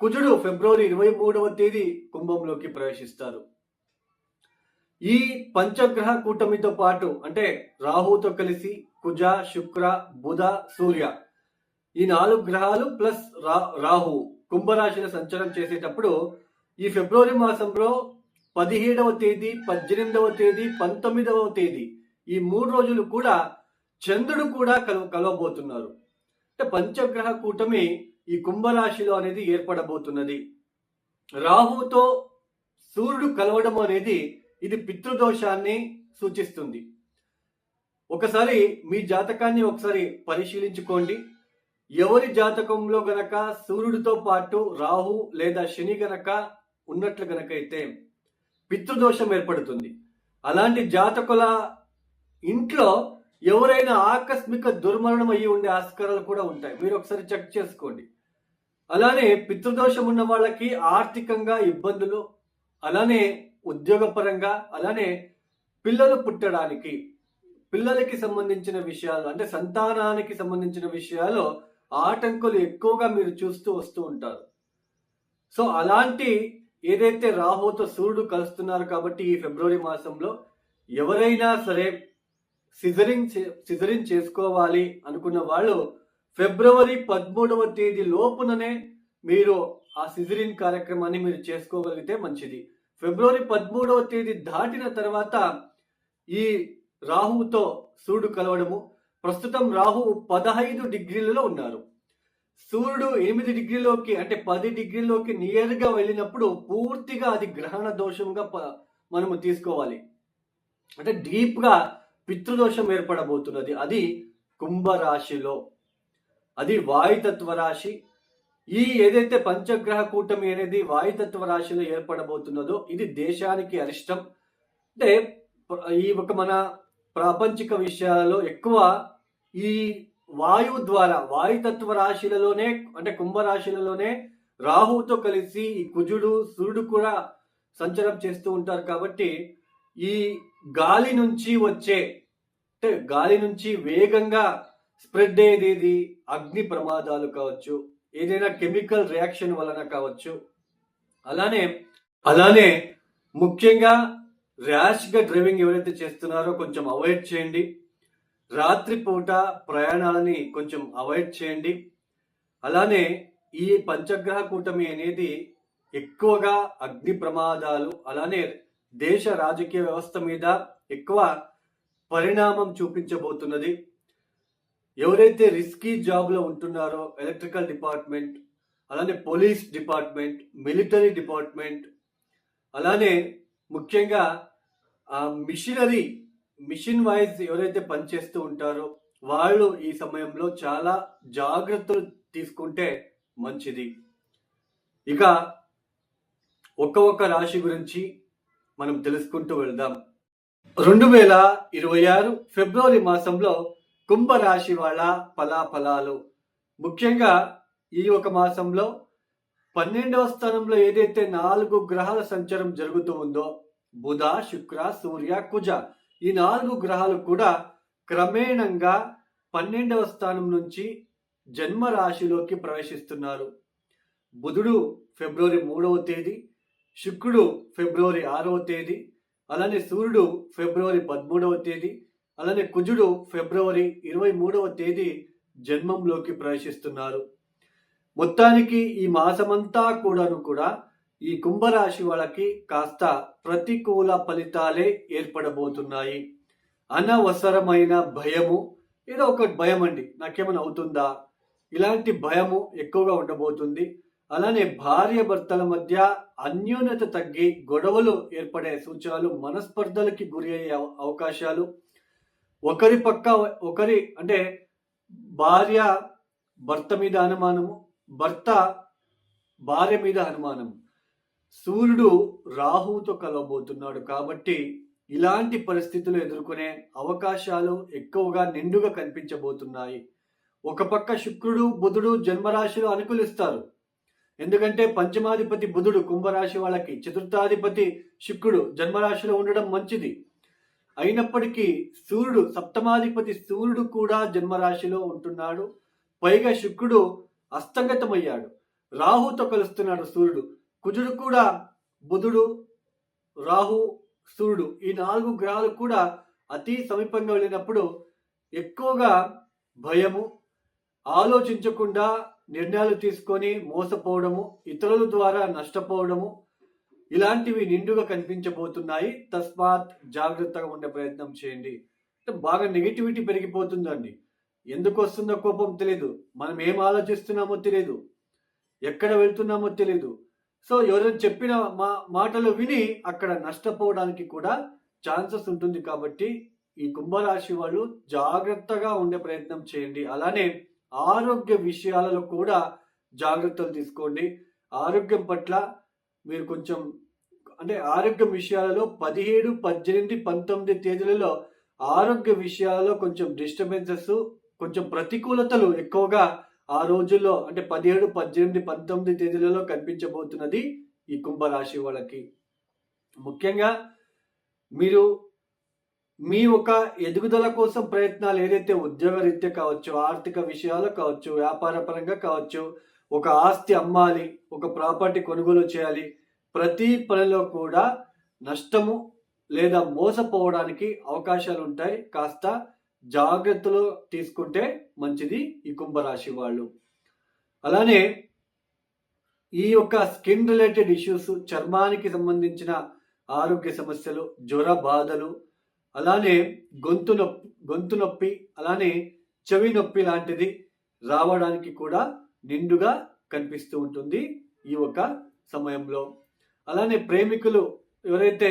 కుజుడు ఫిబ్రవరి ఇరవై మూడవ తేదీ కుంభంలోకి ప్రవేశిస్తారు ఈ పంచగ్రహ కూటమితో పాటు అంటే రాహుతో కలిసి కుజ శుక్ర బుధ సూర్య ఈ నాలుగు గ్రహాలు ప్లస్ రా రాహు కుంభరాశిలో సంచారం చేసేటప్పుడు ఈ ఫిబ్రవరి మాసంలో పదిహేడవ తేదీ పద్దెనిమిదవ తేదీ పంతొమ్మిదవ తేదీ ఈ మూడు రోజులు కూడా చంద్రుడు కూడా కలవ కలవబోతున్నారు. అంటే పంచగ్రహ కూటమి ఈ కుంభరాశిలో అనేది ఏర్పడబోతున్నది. రాహుతో సూర్యుడు కలవడం అనేది ఇది పితృదోషాన్ని సూచిస్తుంది. ఒకసారి మీ జాతకాన్ని ఒకసారి పరిశీలించుకోండి. ఎవరి జాతకంలో గనక సూర్యుడితో పాటు రాహు లేదా శని గనక ఉన్నట్లు గనకైతే పితృదోషం ఏర్పడుతుంది. అలాంటి జాతకుల ఇంట్లో ఎవరైనా ఆకస్మిక దుర్మరణం అయ్యి ఉండే ఆస్కారాలు కూడా ఉంటాయి. మీరు ఒకసారి చెక్ చేసుకోండి. అలానే పితృదోషం ఉన్న వాళ్ళకి ఆర్థికంగా ఇబ్బందులు అలానే ఉద్యోగపరంగా అలానే పిల్లలు పుట్టడానికి పిల్లలకి సంబంధించిన విషయాలు అంటే సంతానానికి సంబంధించిన విషయాలు ఆటంకులు ఎక్కువగా మీరు చూస్తూ వస్తూ ఉంటారు. సో అలాంటి ఏదైతే రాహుతో సూర్యుడు కలుస్తున్నారు కాబట్టి ఈ ఫిబ్రవరి మాసంలో ఎవరైనా సరే సిజరింగ్ సిజరింగ్ చేసుకోవాలి అనుకున్న వాళ్ళు ఫిబ్రవరి పదమూడవ తేదీ లోపుననే మీరు ఆ సిజరిన్ కార్యక్రమాన్ని మీరు చేసుకోగలిగితే మంచిది. ఫిబ్రవరి పదమూడవ తేదీ దాటిన తర్వాత ఈ రాహువుతో సూర్యుడు కలవడము ప్రస్తుతం రాహు పదహైదు డిగ్రీలలో ఉన్నారు. సూర్యుడు ఎనిమిది డిగ్రీలోకి అంటే పది డిగ్రీలోకి నియర్గా వెళ్ళినప్పుడు పూర్తిగా అది గ్రహణ దోషంగా ప- మనము తీసుకోవాలి. అంటే డీప్గా పితృదోషం ఏర్పడబోతున్నది. అది కుంభరాశిలో. అది వాయుతత్వ రాశి. ఈ ఏదైతే పంచగ్రహ కూటమి అనేది వాయుతత్వ రాశిలో ఏర్పడబోతున్నదో ఇది దేశానికి అరిష్టం. అంటే ఈ ఒక మన ప్రాపంచిక విషయాలలో ఎక్కువ ఈ వాయువు ద్వారా వాయుతత్వ రాశిలలోనే అంటే కుంభరాశిలలోనే రాహువుతో కలిసి ఈ కుజుడు సూర్యుడు కూడా సంచారం చేస్తూ ఉంటారు కాబట్టి ఈ గాలి నుంచి వచ్చే అంటే గాలి నుంచి వేగంగా స్ప్రెడ్ అయ్యేది అగ్ని ప్రమాదాలు కావచ్చు ఏదైనా కెమికల్ రియాక్షన్ వలన కావచ్చు. అలానే అలానే ముఖ్యంగా ర్యాష్గా డ్రైవింగ్ ఎవరైతే చేస్తున్నారో కొంచెం అవాయిడ్ చేయండి. రాత్రిపూట ప్రయాణాలని కొంచెం అవాయిడ్ చేయండి. అలానే ఈ పంచగ్రహ కూటమి అనేది ఎక్కువగా అగ్ని ప్రమాదాలు అలానే దేశ రాజకీయ వ్యవస్థ మీద ఎక్కువ పరిణామం చూపించబోతున్నది. ఎవరైతే రిస్కీ జాబ్లో ఉంటున్నారో ఎలక్ట్రికల్ డిపార్ట్మెంట్ అలానే పోలీస్ డిపార్ట్మెంట్ మిలిటరీ డిపార్ట్మెంట్ అలానే ముఖ్యంగా ఆ మిషనరీ మిషన్ వైజ్ ఎవరైతే పనిచేస్తూ ఉంటారో వాళ్ళు ఈ సమయంలో చాలా జాగ్రత్తలు తీసుకుంటే మంచిది. ఇక ఒక్క ఒక్క రాశి గురించి మనం తెలుసుకుంటూ వెళ్దాం. రెండు వేల ఇరవై ఆరు ఫిబ్రవరి మాసంలో కుంభరాశి వాళ్ళ ఫలాఫలాలు. ముఖ్యంగా ఈ ఒక మాసంలో పన్నెండవ స్థానంలో ఏదైతే నాలుగు గ్రహాల సంచారం జరుగుతూ ఉందో బుధ శుక్ర సూర్య కుజ ఈ నాలుగు గ్రహాలు కూడా క్రమేణంగా పన్నెండవ స్థానం నుంచి జన్మ రాశిలోకి ప్రవేశిస్తున్నారు. బుధుడు ఫిబ్రవరి మూడవ తేదీ శుక్రుడు ఫిబ్రవరి ఆరవ తేదీ అలానే సూర్యుడు ఫిబ్రవరి పదమూడవ తేదీ అలానే కుజుడు ఫిబ్రవరి ఇరవై మూడవ తేదీ జన్మంలోకి ప్రవేశిస్తున్నారు. మొత్తానికి ఈ మాసమంతా కూడాను కూడా ఈ కుంభరాశి వాళ్ళకి కాస్త ప్రతికూల ఫలితాలే ఏర్పడబోతున్నాయి. అనవసరమైన భయము ఏదో ఒక భయం అండి నాకేమైనా అవుతుందా? ఇలాంటి భయము ఎక్కువగా ఉండబోతుంది. అలానే భార్య భర్తల మధ్య అన్యోన్యత తగ్గి గొడవలు ఏర్పడే సూచనలు మనస్పర్ధలకి గురి అయ్యే అవకాశాలు. ఒకరి పక్క ఒకరి అంటే భార్య భర్త మీద అనుమానము భర్త భార్య మీద అనుమానం సూర్యుడు రాహువుతో కలవబోతున్నాడు కాబట్టి ఇలాంటి పరిస్థితులు ఎదుర్కొనే అవకాశాలు ఎక్కువగా నిండుగా కనిపించబోతున్నాయి. ఒక పక్క శుక్రుడు బుధుడు జన్మరాశిలో అనుకూలిస్తారు. ఎందుకంటే పంచమాధిపతి బుధుడు కుంభరాశి వాళ్ళకి చతుర్థాధిపతి శుక్రుడు జన్మరాశిలో ఉండడం మంచిది. అయినప్పటికీ సూర్యుడు సప్తమాధిపతి సూర్యుడు కూడా జన్మరాశిలో ఉంటున్నాడు. పైగా శుక్రుడు అస్తంగతమయ్యాడు. రాహుతో కలుస్తున్నాడు సూర్యుడు. కుజుడు కూడా బుధుడు రాహు సూర్యుడు ఈ నాలుగు గ్రహాలు కూడా అతి సమీపంగా వెళ్ళినప్పుడు ఎక్కువగా భయము ఆలోచించకుండా నిర్ణయాలు తీసుకొని మోసపోవడము ఇతరుల ద్వారా నష్టపోవడము ఇలాంటివి నిండుగా కనిపించబోతున్నాయి. తస్మాత్ జాగ్రత్తగా ఉండే ప్రయత్నం చేయండి. అంటే బాగా నెగిటివిటీ పెరిగిపోతుందండి. ఎందుకు వస్తుందో కోపం తెలియదు మనం ఏం ఆలోచిస్తున్నామో తెలియదు ఎక్కడ వెళ్తున్నామో తెలియదు సో ఎవరైనా చెప్పిన మా మాటలు విని అక్కడ నష్టపోవడానికి కూడా ఛాన్సెస్ ఉంటుంది కాబట్టి ఈ కుంభరాశి వాళ్ళు జాగ్రత్తగా ఉండే ప్రయత్నం చేయండి. అలానే ఆరోగ్య విషయాలలో కూడా జాగ్రత్తలు తీసుకోండి. ఆరోగ్యం పట్ల మీరు కొంచెం అంటే ఆరోగ్యం విషయాలలో పదిహేడు పద్దెనిమిది పంతొమ్మిది తేదీలలో ఆరోగ్య విషయాలలో కొంచెం డిస్టర్బెన్సెస్ కొంచెం ప్రతికూలతలు ఎక్కువగా ఆ రోజుల్లో అంటే పదిహేడు పద్దెనిమిది పంతొమ్మిది తేదీలలో కనిపించబోతున్నది ఈ కుంభరాశి వాళ్ళకి. ముఖ్యంగా మీరు మీ ఒక ఎదుగుదల కోసం ప్రయత్నాలు ఏదైతే ఉద్యోగ రీత్యా కావచ్చు ఆర్థిక విషయాలు కావచ్చు వ్యాపార పరంగా కావచ్చు ఒక ఆస్తి అమ్మాలి ఒక ప్రాపర్టీ కొనుగోలు చేయాలి ప్రతి పనిలో కూడా నష్టము లేదా మోసపోవడానికి అవకాశాలు ఉంటాయి. కాస్త జాగ్రత్తలు తీసుకుంటే మంచిది ఈ కుంభరాశి వాళ్ళు. అలానే ఈ యొక్క స్కిన్ రిలేటెడ్ ఇష్యూస్ చర్మానికి సంబంధించిన ఆరోగ్య సమస్యలు జ్వర బాధలు అలానే గొంతు నొప్పి గొంతు నొప్పి అలానే చెవి నొప్పి లాంటిది రావడానికి కూడా నిండుగా కనిపిస్తూ ఉంటుంది ఈ ఒక సమయంలో. అలానే ప్రేమికులు ఎవరైతే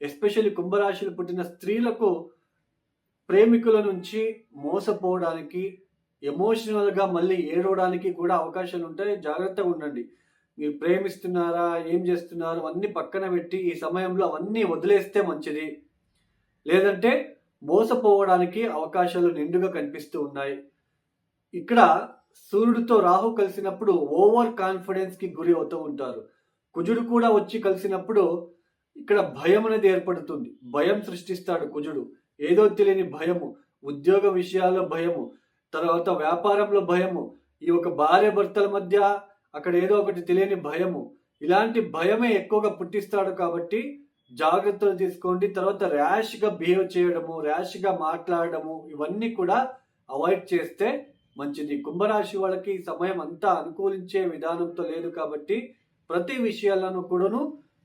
ఎస్పెషల్లీ కుంభరాశులు పుట్టిన స్త్రీలకు ప్రేమికుల నుంచి మోసపోవడానికి ఎమోషనల్గా మళ్ళీ ఏడవడానికి కూడా అవకాశాలు ఉంటాయి జాగ్రత్తగా ఉండండి. మీరు ప్రేమిస్తున్నారా ఏం చేస్తున్నారు అన్నీ పక్కన పెట్టి ఈ సమయంలో అవన్నీ వదిలేస్తే మంచిది. లేదంటే మోసపోవడానికి అవకాశాలు నిండుగా కనిపిస్తూ ఉన్నాయి. ఇక్కడ సూర్యుడితో రాహు కలిసినప్పుడు ఓవర్ కాన్ఫిడెన్స్కి గురి అవుతూ ఉంటారు. కుజుడు కూడా వచ్చి కలిసినప్పుడు ఇక్కడ భయం అనేది ఏర్పడుతుంది. భయం సృష్టిస్తాడు కుజుడు. ఏదో తెలియని భయము. ఉద్యోగ విషయాల్లో భయము. తర్వాత వ్యాపారంలో భయము. ఈ ఒక భార్య భర్తల మధ్య అక్కడ ఏదో ఒకటి తెలియని భయము. ఇలాంటి భయమే ఎక్కువగా పుట్టిస్తాడు కాబట్టి జాగ్రత్తలు తీసుకోండి. తర్వాత ర్యాష్గా బిహేవ్ చేయడము ర్యాష్గా మాట్లాడడము ఇవన్నీ కూడా అవాయిడ్ చేస్తే మంచిది. కుంభరాశి వాళ్ళకి ఈ సమయం అంతా అనుకూలించే విధానంతో లేదు కాబట్టి ప్రతి విషయాలను కూడాను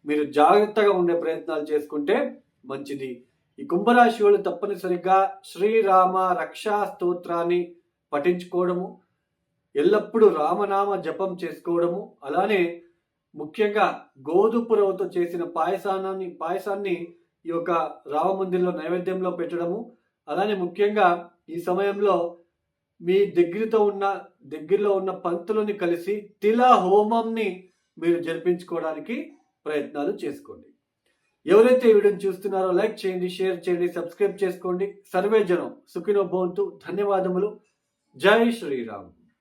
మీరు జాగ్రత్తగా ఉండే ప్రయత్నాలు చేసుకుంటే మంచిది. ఈ కుంభరాశి వాళ్ళు తప్పనిసరిగా శ్రీరామ రక్షా స్తోత్రాన్ని పఠించుకోవడము ఎల్లప్పుడూ రామనామ జపం చేసుకోవడము అలానే ముఖ్యంగా గోధుపురవతో చేసిన పాయసాన్ని పాయసాన్ని ఈ యొక్క రామమందిర్లో నైవేద్యంలో పెట్టడము. అలానే ముఖ్యంగా ఈ సమయంలో మీ దగ్గరతో ఉన్న దగ్గరలో ఉన్న పంతులని కలిసి తిల హోమంని మీరు జరిపించుకోవడానికి ప్రయత్నాలు చేసుకోండి. ఎవరైతే ఈ వీడియోని చూస్తున్నారో లైక్ చేయండి షేర్ చేయండి సబ్స్క్రైబ్ చేసుకోండి. సర్వే జనం సుఖినో భవంతు. ధన్యవాదములు. జై శ్రీరామ్.